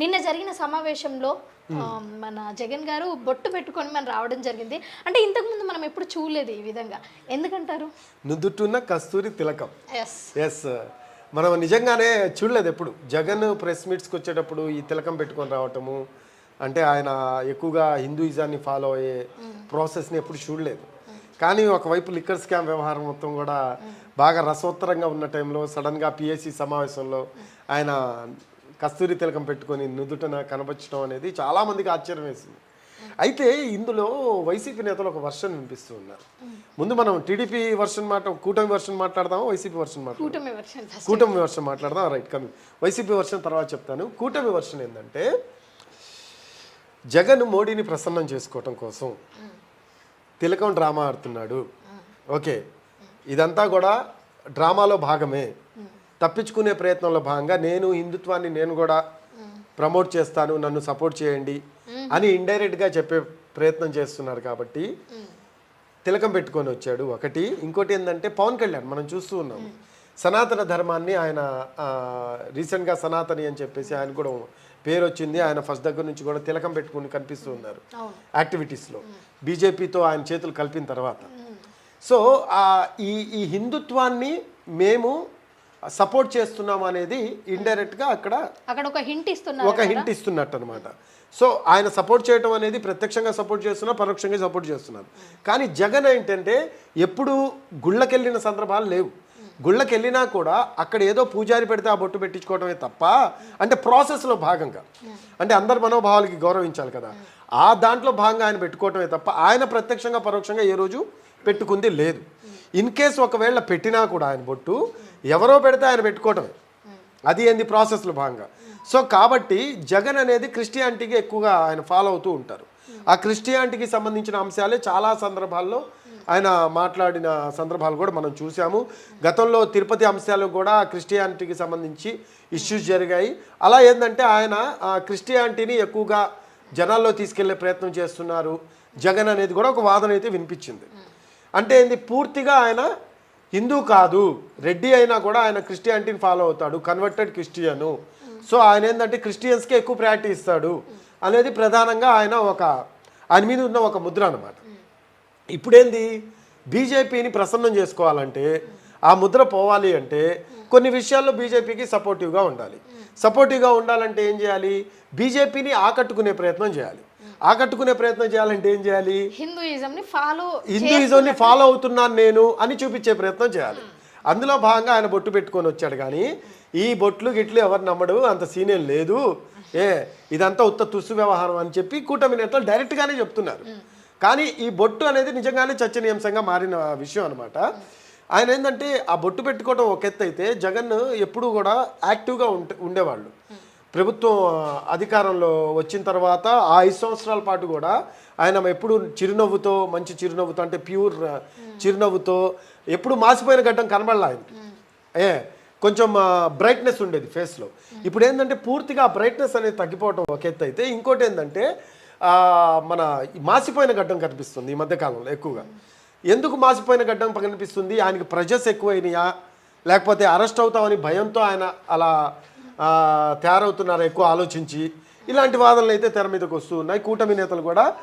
నిన్న జరిగిన సమావేశంలో మన జగన్ గారు బొట్టు పెట్టుకొని మనం రావడం జరిగింది. అంటే ఇంతకుముందు మనం ఎప్పుడు చూడలేదు ఈ విధంగా. ఎందుకంటారు? నుదుట్టున్న కస్తూరి తిలకం. ఎస్ మనం నిజంగానే చూడలేదు ఎప్పుడు. జగన్ ప్రెస్ మీట్స్కి వచ్చేటప్పుడు ఈ తిలకం పెట్టుకొని రావటము అంటే ఆయన ఎక్కువగా హిందూయిజాన్ని ఫాలో అయ్యే ప్రాసెస్ని ఎప్పుడు చూడలేదు. కానీ ఒకవైపు లిక్కర్ స్కామ్ వ్యవహారం మొత్తం కూడా బాగా రసోత్తరంగా ఉన్న టైంలో సడన్గా పిఎస్సి సమావేశంలో ఆయన కస్తూరి తిలకం పెట్టుకొని నుదుటన కనపరచడం అనేది చాలామందికి ఆశ్చర్యం వేసింది. అయితే ఇందులో వైసీపీ నేతలు ఒక వర్షన్ వినిపిస్తూ ఉన్నారు. ముందు మనం టీడీపీ వర్షన్ మాట కూటమి వర్షన్ మాట్లాడదామా వైసీపీ వర్షన్ మాట్లాడదాం కూటమి వర్షన్ మాట్లాడదాం రైట్ కమి. వైసీపీ వర్షం తర్వాత చెప్తాను. కూటమి వర్షం ఏంటంటే జగన్ మోడీని ప్రసన్నం చేసుకోవటం కోసం తిలకం డ్రామా ఆడుతున్నాడు. ఓకే. ఇదంతా కూడా డ్రామాలో భాగమే. తప్పించుకునే ప్రయత్నంలో భాగంగా నేను హిందుత్వాన్ని నేను కూడా ప్రమోట్ చేస్తాను నన్ను సపోర్ట్ చేయండి అని ఇండైరెక్ట్గా చెప్పే ప్రయత్నం చేస్తున్నారు కాబట్టి తిలకం పెట్టుకొని వచ్చాడు. ఒకటి ఇంకోటి ఏంటంటే పవన్ కళ్యాణ్ మనం చూస్తూ ఉన్నాము సనాతన ధర్మాన్ని ఆయన రీసెంట్గా సనాతని అని చెప్పేసి ఆయన కూడా పేరు వచ్చింది. ఆయన ఫస్ట్ దగ్గర నుంచి కూడా తిలకం పెట్టుకుని కనిపిస్తూ ఉన్నారు యాక్టివిటీస్లో. బీజేపీతో ఆయన చేతులు కలిపిన తర్వాత. సో ఈ ఈ హిందుత్వాన్ని మేము సపోర్ట్ చేస్తున్నాం అనేది ఇండైరెక్ట్గా అక్కడ అక్కడ ఒక హింట్ ఇస్తున్నారు ఒక హింట్ ఇస్తున్నట్టు అనమాట సో ఆయన సపోర్ట్ చేయడం అనేది ప్రత్యక్షంగా సపోర్ట్ చేస్తున్నారు పరోక్షంగా సపోర్ట్ చేస్తున్నారు. కానీ జగన్ ఏంటంటే ఎప్పుడు గుళ్ళకెళ్ళిన సందర్భాలు లేవు. గుళ్ళకెళ్ళినా కూడా అక్కడ ఏదో పూజారి పెడితే ఆ బొట్టు పెట్టించుకోవడమే తప్ప అంటే ప్రాసెస్లో భాగంగా. అంటే అందరి మనోభావాలకి గౌరవించాలి కదా. ఆ దాంట్లో భాగంగా ఆయన పెట్టుకోవటమే తప్ప ఆయన ప్రత్యక్షంగా పరోక్షంగా ఏ రోజు పెట్టుకుంది లేదు. ఇన్ కేస్ ఒకవేళ పెట్టినా కూడా ఆయన బొట్టు ఎవరో పెడితే ఆయన పెట్టుకోవటమే. అది ఏంది ప్రాసెస్లో భాగంగా. సో కాబట్టి జగన్ అనేది క్రిస్టియానిటీకి ఎక్కువగా ఆయన ఫాలో అవుతూ ఉంటారు. ఆ క్రిస్టియానిటీకి సంబంధించిన అంశాలే చాలా సందర్భాల్లో ఆయన మాట్లాడిన సందర్భాలు కూడా మనం చూసాము గతంలో తిరుపతి అంశాలు కూడా క్రిస్టియానిటీకి సంబంధించి ఇష్యూస్ జరిగాయి. అలా ఏంటంటే ఆయన ఆ క్రిస్టియానిటీని ఎక్కువగా జనాల్లో తీసుకెళ్ళే ప్రయత్నం చేస్తున్నారు. జగన్ అనేది కూడా ఒక వాదన అయితే వినిపించింది. అంటే ఏంది పూర్తిగా ఆయన హిందూ కాదు రెడ్డి అయినా కూడా ఆయన క్రిస్టియానిటీని ఫాలో అవుతాడు కన్వర్టెడ్ క్రిస్టియను. సో ఆయన ఏంటంటే క్రిస్టియన్స్కే ఎక్కువ ప్రయారిటీ ఇస్తాడు అనేది ప్రధానంగా ఆయన ఒక ఆయన మీద ఉన్న ఒక ముద్ర అనమాట ఇప్పుడేంది? బీజేపీని ప్రసన్నం చేసుకోవాలంటే ఆ ముద్ర పోవాలి అంటే కొన్ని విషయాల్లో బీజేపీకి సపోర్టివ్గా ఉండాలి. సపోర్టివ్గా ఉండాలంటే ఏం చేయాలి? బీజేపీని ఆకట్టుకునే ప్రయత్నం చేయాలి. ఆకట్టుకునే ప్రయత్నం చేయాలంటే ఏం చేయాలి? హిందూయిజం ని ఫాలో హిందూయిజంని ఫాలో అవుతున్నాను నేను అని చూపించే ప్రయత్నం చేయాలి. అందులో భాగంగా ఆయన బొట్టు పెట్టుకొని వచ్చాడు కానీ ఈ బొట్లు గిట్లు ఎవరు నమ్మడు అంత సీనియర్ లేదు. ఏ ఇదంతా ఉత్త తుస్సు వ్యవహారం అని చెప్పి కూటమి నేతలు డైరెక్ట్గానే చెప్తున్నారు. కానీ ఈ బొట్టు అనేది నిజంగానే చర్చనీయాంశంగా మారిన విషయం అనమాట ఆయన ఏంటంటే ఆ బొట్టు పెట్టుకోవడం ఒక ఎత్తు అయితే జగన్ ఎప్పుడూ కూడా యాక్టివ్గా ఉంటే ఉండేవాళ్ళు. ప్రభుత్వం అధికారంలో వచ్చిన తర్వాత ఆ ఐదు సంవత్సరాల పాటు కూడా ఆయన ఎప్పుడు చిరునవ్వుతో మంచి చిరునవ్వుతో అంటే ప్యూర్ చిరునవ్వుతో ఎప్పుడు మాసిపోయిన గడ్డం కనబడాల ఆయన ఏ కొంచెం బ్రైట్నెస్ ఉండేది ఫేస్లో ఇప్పుడు ఏంటంటే పూర్తిగా ఆ బ్రైట్నెస్ అనేది తగ్గిపోవడం ఒక ఎత్తు అయితే ఇంకోటి ఏంటంటే మన మాసిపోయిన గడ్డం కనిపిస్తుంది ఈ మధ్యకాలంలో ఎక్కువగా. ఎందుకు మాసిపోయిన గడ్డం కనిపిస్తుంది? ఆయనకి ప్రెజర్స్ ఎక్కువైనాయా? లేకపోతే అరెస్ట్ అవుతామని భయంతో ఆయన అలా తయారవుతున్నారు ఎక్కువ ఆలోచించి. ఇలాంటి వాదనలు అయితే తెర మీదకి వస్తూ ఉన్నాయి. కూటమి నేతలు కూడా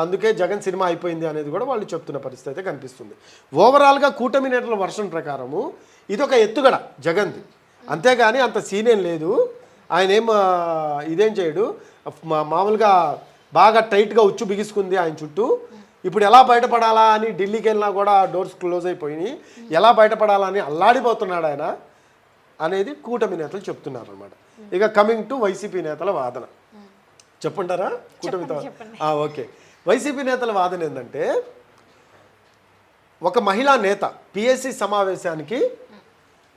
అందుకే జగన్ సినిమా అయిపోయింది అనేది కూడా వాళ్ళు చెప్తున్న పరిస్థితి అయితే కనిపిస్తుంది. ఓవరాల్గా కూటమి నేతల వర్షం ప్రకారము ఇది ఒక ఎత్తుగడ జగన్ది. అంతేగాని అంత సీన్ ఏం లేదు. ఆయన ఏం ఇదేం చేయడు. మా- మామూలుగా బాగా టైట్గా ఉచ్చు బిగుసుకుంది ఆయన చుట్టూ. ఇప్పుడు ఎలా బయటపడాలా అని ఢిల్లీకి వెళ్ళినా కూడా డోర్స్ క్లోజ్ అయిపోయినాయి. ఎలా బయటపడాలా అని అల్లాడిపోతున్నాడు ఆయన. అనేది కూటమి నేతలు చెప్తున్నారు అనమాట ఇక కమింగ్ టు వైసీపీ నేతల వాదన. చెప్పంటారా? కూటమితో ఓకే. వైసీపీ నేతల వాదన ఏంటంటే ఒక మహిళా నేత పిఎస్సి సమావేశానికి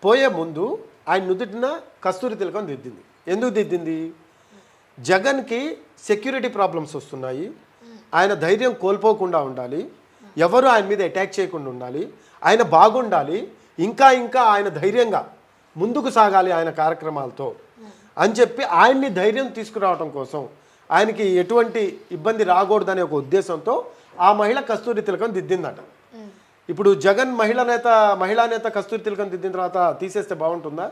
పోయే ముందు ఆయన నుదుటిన కస్తూరి తిలకం దిద్దింది. ఎందుకు దిద్దింది? జగన్కి సెక్యూరిటీ ప్రాబ్లమ్స్ వస్తున్నాయి. ఆయన ధైర్యం కోల్పోకుండా ఉండాలి. ఎవరు ఆయన మీద అటాక్ చేయకుండా ఉండాలి. ఆయన బాగుండాలి. ఇంకా ఇంకా ఆయన ధైర్యంగా ముందుకు సాగాలి ఆయన కార్యక్రమాలతో అని చెప్పి ఆయన్ని ధైర్యం తీసుకురావడం కోసం ఆయనకి ఎటువంటి ఇబ్బంది రాకూడదనే ఒక ఉద్దేశంతో ఆ మహిళ కస్తూరి తిలకం దిద్దిందట. ఇప్పుడు జగన్ మహిళా నేత మహిళా నేత కస్తూరి తిలకం దిద్దిన తర్వాత తీసేస్తే బాగుంటుందా?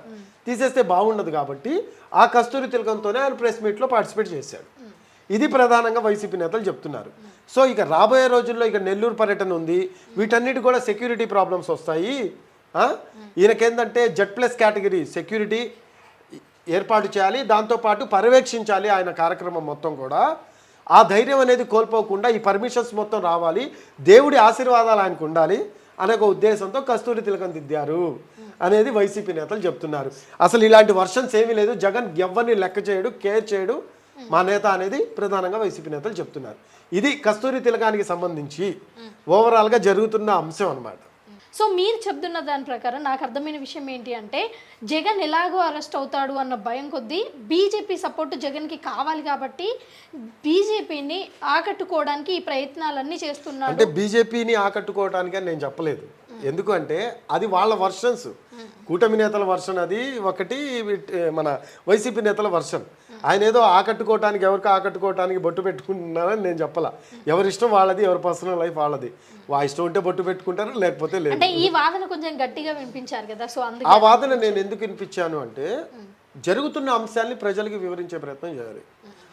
తీసేస్తే బాగుండదు కాబట్టి ఆ కస్తూరి తిలకంతోనే ఆయన ప్రెస్ మీట్లో పార్టిసిపేట్ చేశాడు. ఇది ప్రధానంగా వైసీపీ నేతలు చెప్తున్నారు. సో ఇక రాబోయే రోజుల్లో ఇక నెల్లూరు పర్యటన ఉంది. వీటన్నిటి కూడా సెక్యూరిటీ ప్రాబ్లమ్స్ వస్తాయి. ఈయనకేందంటే జెడ్ ప్లస్ కేటగిరీ సెక్యూరిటీ ఏర్పాటు చేయాలి దాంతోపాటు పర్యవేక్షించాలి ఆయన కార్యక్రమం మొత్తం కూడా. ఆ ధైర్యం అనేది కోల్పోకుండా ఈ పర్మిషన్స్ మొత్తం రావాలి. దేవుడి ఆశీర్వాదాలు ఆయనకు ఉండాలి అనే ఒక ఉద్దేశంతో కస్తూరి తిలకం దిద్దారు అనేది వైసీపీ నేతలు చెప్తున్నారు. అసలు ఇలాంటి వర్షన్స్ ఏమీ లేదు. జగన్ ఎవరిని లెక్క చేయడు కేర్ చేయడు. మా నేత అనేది ప్రధానంగా వైసీపీ నేతలు చెప్తున్నారు. ఇది కస్తూరి తిలకానికి సంబంధించి ఓవరాల్గా జరుగుతున్న అంశం అన్నమాట. సో మీరు చెప్తున్న దాని ప్రకారం నాకు అర్థమైన విషయం ఏంటి అంటే జగన్ ఎలాగో అరెస్ట్ అవుతాడు అన్న భయం కొద్దీ బీజేపీ సపోర్ట్ జగన్కి కావాలి కాబట్టి బీజేపీని ఆకట్టుకోవడానికి ఈ ప్రయత్నాలన్నీ చేస్తున్నాడు. అంటే బీజేపీని ఆకట్టుకోవటానికి అని నేను చెప్పలేదు. ఎందుకంటే అది వాళ్ళ వర్షన్స్. కూటమి నేతల వర్షన్ అది ఒకటి మన వైసీపీ నేతల వర్షన్. ఆయన ఏదో ఆకట్టుకోవటానికి ఎవరికి ఆకట్టుకోవటానికి బొట్టు పెట్టుకుంటున్నారని నేను చెప్పాల. ఎవరి ఇష్టం వాళ్ళది ఎవరి పర్సనల్ లైఫ్ వాళ్ళది. వా ఇష్టం ఉంటే బొట్టు పెట్టుకుంటారు లేకపోతే లేదు. అంటే ఈ వాదన కొంచెం గట్టిగా వినిపించారు కదా సో ఆ వాదన నేను ఎందుకు వినిపించాను అంటే జరుగుతున్న అంశాన్ని ప్రజలకు వివరించే ప్రయత్నం చేయాలి.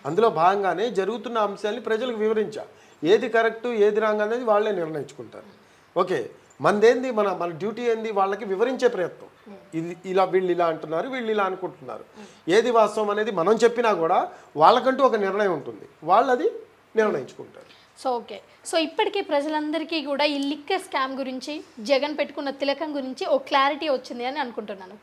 అందులో భాగంగానే జరుగుతున్న అంశాన్ని ప్రజలకు వివరించా. ఏది కరెక్ట్ ఏది రాంగ్ అనేది వాళ్ళే నిర్ణయించుకుంటారు. ఓకే మనదేంది మన మన డ్యూటీ ఏంది వాళ్ళకి వివరించే ప్రయత్నం. ఇది ఇలా వీళ్ళు ఇలా అంటున్నారు వీళ్ళు ఇలా అనుకుంటున్నారు. ఏది వాస్తవం అనేది మనం చెప్పినా కూడా వాళ్ళకంటూ ఒక నిర్ణయం ఉంటుంది. వాళ్ళు అది నిర్ణయించుకుంటారు. So okay. సో ఇప్పటికీ ప్రజలందరికీ కూడా ఈ లిక్కర్ స్కామ్ గురించి జగన్ పెట్టుకున్న తిలకం గురించి ఓ క్లారిటీ వచ్చింది అని అనుకుంటున్నాను.